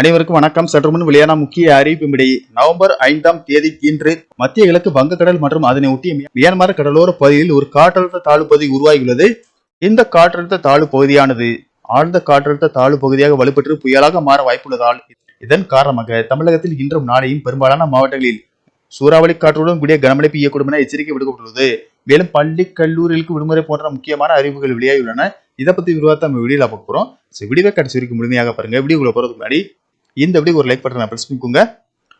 அனைவருக்கும் வணக்கம். சற்று முன் வெளியான முக்கிய அறிவிப்பின்படி நவம்பர் ஐந்தாம் தேதி இன்று மத்திய கிழக்கு வங்கக்கடல் மற்றும் அதனை ஒட்டிய மியான்மர் கடலோர பகுதியில் ஒரு காற்றழுத்த தாழ்வு பகுதி உருவாகியுள்ளது. இந்த காற்றழுத்த தாழ்வு பகுதியானது ஆழ்ந்த காற்றழுத்த தாழ்வு பகுதியாக வலுப்பெற்று புயலாக மாற வாய்ப்புள்ளதால் இதன் காரணமாக தமிழகத்தில் இன்றும் நாளையும் பெரும்பாலான மாவட்டங்களில் சூறாவளி காற்றுடன் கூடிய கனமழை பெய்யக்கூடும் என எச்சரிக்கை விடுக்கப்பட்டுள்ளது. மேலும் பள்ளி கல்லூரிகளுக்கு விடுமுறை போன்ற முக்கியமான அறிவுகள் வெளியாகியுள்ளன. இதை பத்தி விரிவாக நம்ம வீடியோல பார்க்க போறோம். வீடியோ கடைசி வரைக்கும் முழுமையாக பாருங்க. வீடியோக்குள்ள போறதுக்கு முன்னாடி இந்த வீடியோ ஒரு லைக் பட்டனை பிரஸ் பண்ணிக்கோங்க.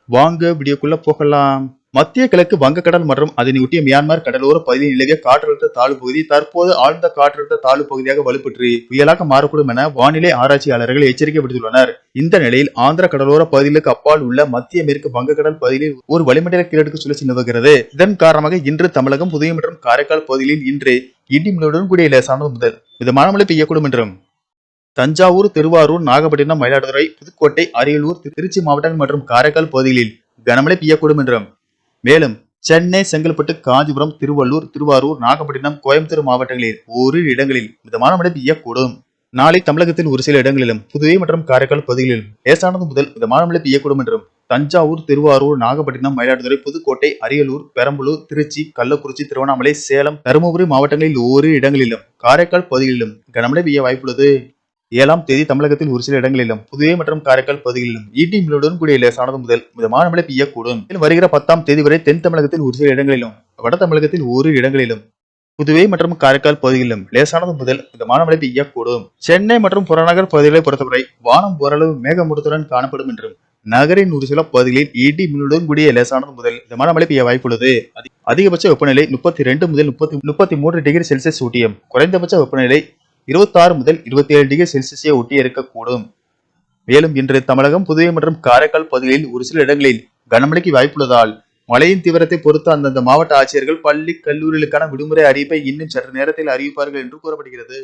வாங்க வீடியோக்குள்ள போகலாம். மத்திய கிழக்கு வங்கக்கடல் மற்றும் அதனை ஒட்டிய மியான்மர் கடலோர பகுதியில் நிலவிய காற்றழுத்த தாழ்வு பகுதி தற்போது ஆழ்ந்த காற்றழுத்த தாழ்வு பகுதியாக வலுப்பெற்று புயலாக மாறக்கூடும் என வானிலை ஆராய்ச்சியாளர்கள் எச்சரிக்கை விடுத்துள்ளனர். இந்த நிலையில் ஆந்திர கடலோர பகுதிகளுக்கு அப்பால் உள்ள மத்திய மேற்கு வங்கக்கடல் பகுதியில் ஒரு வளிமண்டல கீழடுக்கு சுழற்சி நிலவுகிறது. இதன் காரணமாக இன்று தமிழகம் புதுவை மற்றும் காரைக்கால் பகுதிகளில் இன்று இடி மின்னலுடன் கூடிய லேசானது முதல். மிதமான மழை பெய்யக்கூடும் என்றும் தஞ்சாவூர் திருவாரூர் நாகப்பட்டினம் மயிலாடுதுறை புதுக்கோட்டை அரியலூர் திருச்சி மாவட்டங்கள் மற்றும் காரைக்கால் பகுதிகளில் கனமழை பெய்யக்கூடும் என்றும். மேலும் சென்னை செங்கல்பட்டு காஞ்சிபுரம் திருவள்ளூர் திருவாரூர் நாகப்பட்டினம் கோயம்புத்தூர் மாவட்டங்களில் ஓரிரு இடங்களில் மிதமான மழை பெய்யக்கூடும். நாளை தமிழகத்தில் ஒரு சில இடங்களிலும் புதுவை மற்றும் காரைக்கால் பகுதிகளிலும் லேசானது முதல் மிதமான மழை பெய்யக்கூடும் என்றும் தஞ்சாவூர் திருவாரூர் நாகப்பட்டினம் மயிலாடுதுறை புதுக்கோட்டை அரியலூர் பெரம்பலூர் திருச்சி கள்ளக்குறிச்சி திருவண்ணாமலை சேலம் தருமபுரி மாவட்டங்களில் ஓரிரு இடங்களிலும் காரைக்கால் பகுதிகளிலும் கனமழை பெய்ய வாய்ப்புள்ளது. ஏழாம் தேதி தமிழகத்தில் ஒரு சில இடங்களிலும் புதுவை மற்றும் காரைக்கால் பகுதிகளிலும் ஈட்டி மில்லுடன் கூடிய லேசானது முதல் மிதமான மழை பெய்யக்கூடும். வருகிற பத்தாம் தேதி வரை தென் தமிழகத்தில் ஒரு சில இடங்களிலும் வட தமிழகத்தில் ஒரு இடங்களிலும் புதுவை மற்றும் காரைக்கால் பகுதிகளிலும் லேசானது முதல் மிதமான மழை பெய்யக்கூடும். சென்னை மற்றும் புறநகர் பகுதிகளை பொறுத்தவரை வானம் ஓரளவு மேகமூட்டத்துடன் காணப்படும் என்றும் நகரின் ஒரு சில பகுதிகளில் இடி மின்னுடன் கூடிய லேசானது முதல் மிதமான மழை பெய்ய வாய்ப்புள்ளது. அதி- அதிகபட்ச வெப்பநிலை முப்பத்தி ரெண்டு முதல் முப்பத்தி முப்பத்தி மூன்று டிகிரி செல்சியஸ் ஊட்டியம் குறைந்தபட்ச வெப்பநிலை இருபத்தாறு முதல் இருபத்தி ஏழு டிகிரி செல்சியஸை ஒட்டி இருக்கக்கூடும். மேலும் இன்று தமிழகம் புதுவை மற்றும் காரைக்கால் பகுதிகளில் ஒரு சில இடங்களில் கனமழைக்கு வாய்ப்புள்ளதால் மழையின் தீவிரத்தை பொறுத்து அந்தந்த மாவட்ட ஆட்சியர்கள் பள்ளி கல்லூரிகளுக்கான விடுமுறை அறிவிப்பை இன்னும் சற்று நேரத்தில் அறிவிப்பார்கள் என்று கூறப்படுகிறது.